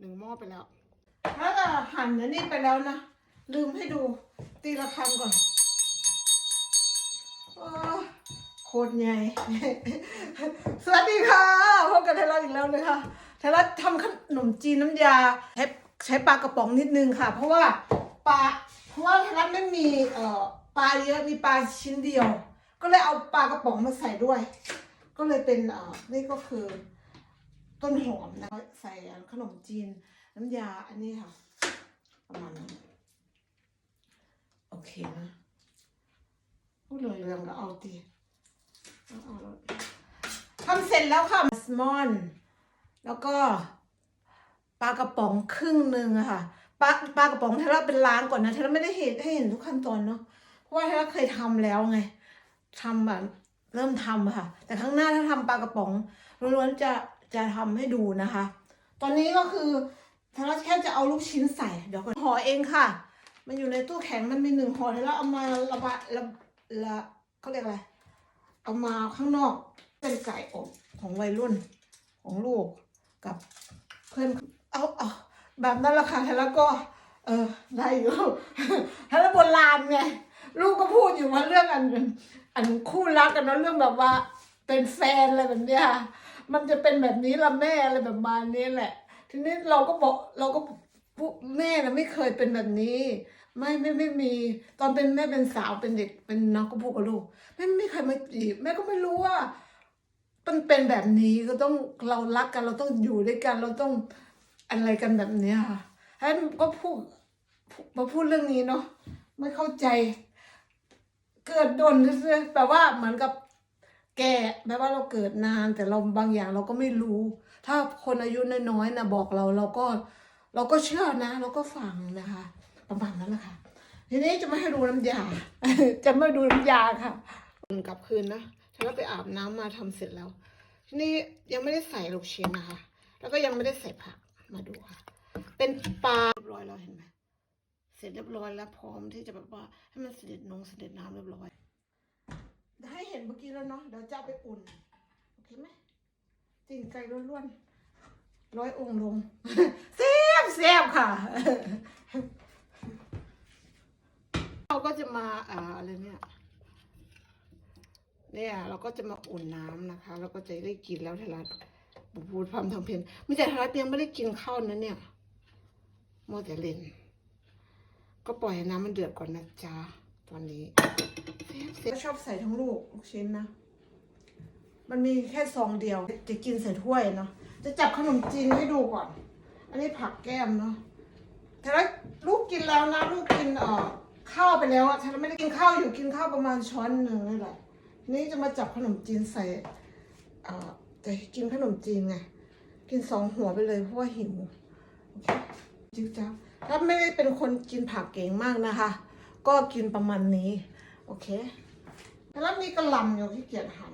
หนึ่งหม้อไปแล้ว ถ้าจะหั่นอันนี้ไปแล้วนะ ลืมให้ดูตีละครั้งก่อนโอ้โคตรใหญ่สวัสดีค่ะพบกับไทยรัฐอีกแล้วเลยค่ะไทยรัฐทำขนมจีนน้ำยาใช้ใช้ปลากระป๋องนิดนึงค่ะ เพราะว่าปลาเพราะว่าไทยรัฐไม่มีเอ่อปลาเยอะมีปลาชิ้นเดียว ก็เลยเอาปลากระป๋องมาใส่ด้วย ก็เลยเป็นเอ่อนี่ก็คือ ต้นหอมนะใส่ขนมจีน น้ำยาอันนี้ค่ะ ประมาณนั้โอเคนะพูดเลื่องก็เอาตีทำเสร็จแล้วค่ะสมอน แล้วก็ปลากระป๋องครึ่งหนึ่งอะค่ะปลาปลากระป๋องเทเลาเป็นล้างก่อนนะเทเลาไม่ได้เห็นให้เห็นทุกขั้นตอนเนาะเพราะว่าเทเลาเคยทำแล้วไงทำแบบเริ่มทำค่ะ แต่ครั้งหน้าถ้าทำปลากระป๋องล้วนๆจะ จะทำให้ดูนะคะ ตอนนี้ก็คือทเลาแค่จะเอาลูกชิ้นใส่ เดี๋ยวก่อนห่อเองค่ะ มันอยู่ในตู้แข็งมันมีหนึ่งห่อเทเลาเอามาระบายระละเขาเรียกอะไร เอามาข้างนอกเป็นไก่อบของวัยรุ่นของลูกกับเพื่อนเอาเอาแบบนั้นละค่ะแล้วก็ เออได้อยู่แล้วโบราณไงลูกก็พูดอยู่ว่าเรื่องอันอันคู่รักกันนะเรื่องแบบว่าเป็นแฟนอะไรแบบเนี้ย มันจะเป็นแบบนี้ละแม่อะไรแบบมานี้แหละ ทีนี้เราก็บอกเราก็แม่นะไม่เคยเป็นแบบนี้ ไม่ไม่ไม่มี ตอนเป็นแม่เป็นสาวเป็นเด็กเป็นน้องก็พูดกับลูกไม่ไม่เคยมาจีบแม่ก็ไม่รู้ว่ามันเป็นแบบนี้ก็ต้องเรารักกันเราต้องอยู่ด้วยกัน เราต้องอะไรกันแบบเนี้ยค่ะให้ก็พูดมาพูดเรื่องนี้เนาะไม่เข้าใจ เกิดโดนซื่อๆแปลว่าเหมือนกับ แก่แปลว่าเราเกิดนานแต่เราบางอย่างเราก็ไม่รู้ ถ้าคนอายุน้อยๆนะบอกเราเราก็เราก็เชื่อนะเราก็ฟังนะคะประมาณนั้นแหละค่ะทีนี้จะไม่ให้ดูน้ำยา จะไม่ดูน้ำยาค่ะกลับคืนนะฉันก็ไปอาบน้ำมาทำเสร็จแล้ว ทีนี้ยังไม่ได้ใส่ลูกชิ้นนะคะ แล้วก็ยังไม่ได้ใส่ผักมาดูค่ะ เป็นปลาเรียบร้อยแล้วเห็นไหมเสร็จเรียบร้อยแล้วพร้อมที่จะแบบว่าให้มันเสด็จนงเสด็จน้ำเรียบร้อย เห็นเมื่อกี้แล้วเนาะเดี๋ยวจะเอาไปอุ่น โอเคไหมตีนไก่ล้วนๆร้อยองค์ลงแซ่บแซ่บค่ะ เราก็จะมาอ่าอะไรเนี่ยเนี่ยเราก็จะมาอุ่นน้ำนะคะ เราก็จะได้กินแล้วทารัตบุพูดพรำทำเพนไม่ใช่ทารัตยังไม่ได้กินข้าวนะเนี่ยโมวแต่เล่นก็ปล่อยให้น้ำมันเดือดก่อนนะจ๊ะตอนนี้ ชอบใส่ทั้งลูกลูกชิ้นนะ มันมีแค่ซองเดียว จะกินใส่ถ้วยเนาะ จะจับขนมจีนให้ดูก่อน อันนี้ผักแก้มเนาะแต่ถ้าลูกกินแล้วนะลูกกินเอ่อข้าวไปแล้วอะฉันไม่ได้กินข้าวอยู่กินข้าวประมาณช้อนหนึ่งนี่แหละ นี้จะมาจับขนมจีนใส่เอ่อจะกินขนมจีนไง กินสองหัวไปเลยเพราะว่าหิวจิ๊บจ้าถ้าไม่ได้เป็นคนกินผักเก่งมากนะคะ ก็กินประมาณนี้ โอเค แล้วมีกระหล่ำอยู่ที่เกียจหัน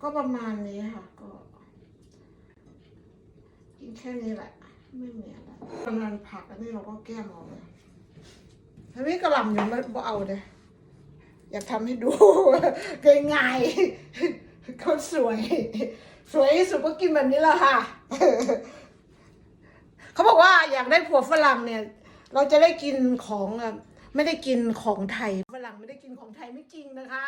ก็ประมาณนี้ค่ะ ก็ กินแค่นี้แหละ ไม่มีอะไรกำลังผักอันนี้เราก็แก้มเอาเลยถ้ามีกระหล่ำอยู่ไม่เอาเลยอยากทำให้ดูง่ายๆเขาสวย สวยที่สุดก็กินแบบนี้แหละค่ะ เขาบอกว่าอยากได้ผัวฝรั่งเนี่ย เราจะได้กินของอะ ไม่ได้กินของไทยฝรั่งไม่ได้กินของไทยไม่จริงนะคะ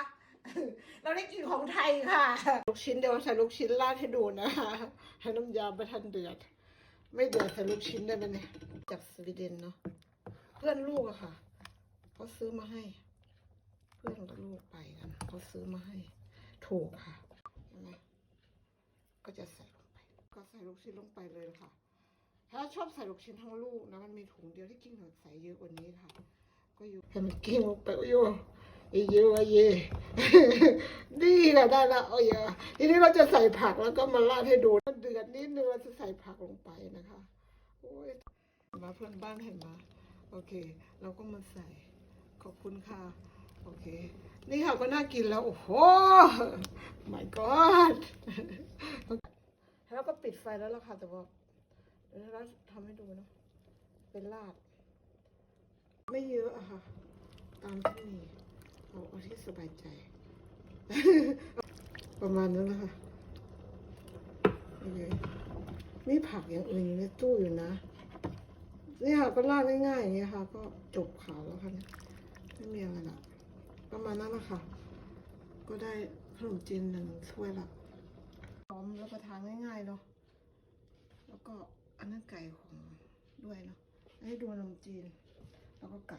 เราได้กินของไทยค่ะ ลูกชิ้นเดี๋ยวใส่ลูกชิ้นราดให้ดูนะคะให้น้ำยาประทันเดือด ไม่เดือดใส่ลูกชิ้นได้ไหมเนี่ยจากสวีเดนเนาะเพื่อนลูกอะค่ะเขาซื้อมาให้ เพื่อนกับลูกไปกันเขาซื้อมาให้ ถูกค่ะเห็นไหมก็จะใส่ลงไป ก็ใส่ลูกชิ้นลงไปเลยค่ะ ถ้าชอบใส่ลูกชิ้นทั้งลูกนะมันมีถุงเดียวที่กิ้งใส่เยอะกว่านี้ค่ะ ก็อยู่ให้มันกิ้งลงไปโอ้ยโยอีเยอะอเยนี่แหละได้ละโอ้ยทีนี้เราจะใส่ผักแล้วก็มาราดให้ดูเดือดนิดนึงเราจะใส่ผักลงไปนะคะโอ้ยมาเพื่อนบ้านเห็นมาโอเค เราก็มาใส่ขอบคุณค่ะ โอเค นี่ค่ะก็น่ากินแล้ว โอ้โห my god แล้วก็ปิดไฟแล้วล่ะค่ะแต่ว่าเดี๋ยวทำให้ดูเนะเป็นลาด ไม่เยอะอะค่ะ ตามที่มีเอาเอาที่สบายใจ ประมาณนั้นนะคะโอเคมีผักอย่างอื่นอยู่ในตู้อยู่นะ นี่ค่ะก็ราดง่ายๆอย่างเงี้ยค่ะ ก็จบข่าวแล้วค่ะไม่มีอะไรละประมาณนั้นนะคะ ก็ได้ขนมจีนหนึ่งถ้วยละพร้อมรับประทานง่ายๆเนาะแล้วก็อันนั้นไก่ของด้วยเนาะอันนี้ดูขนมจีน แล้วก็ไก่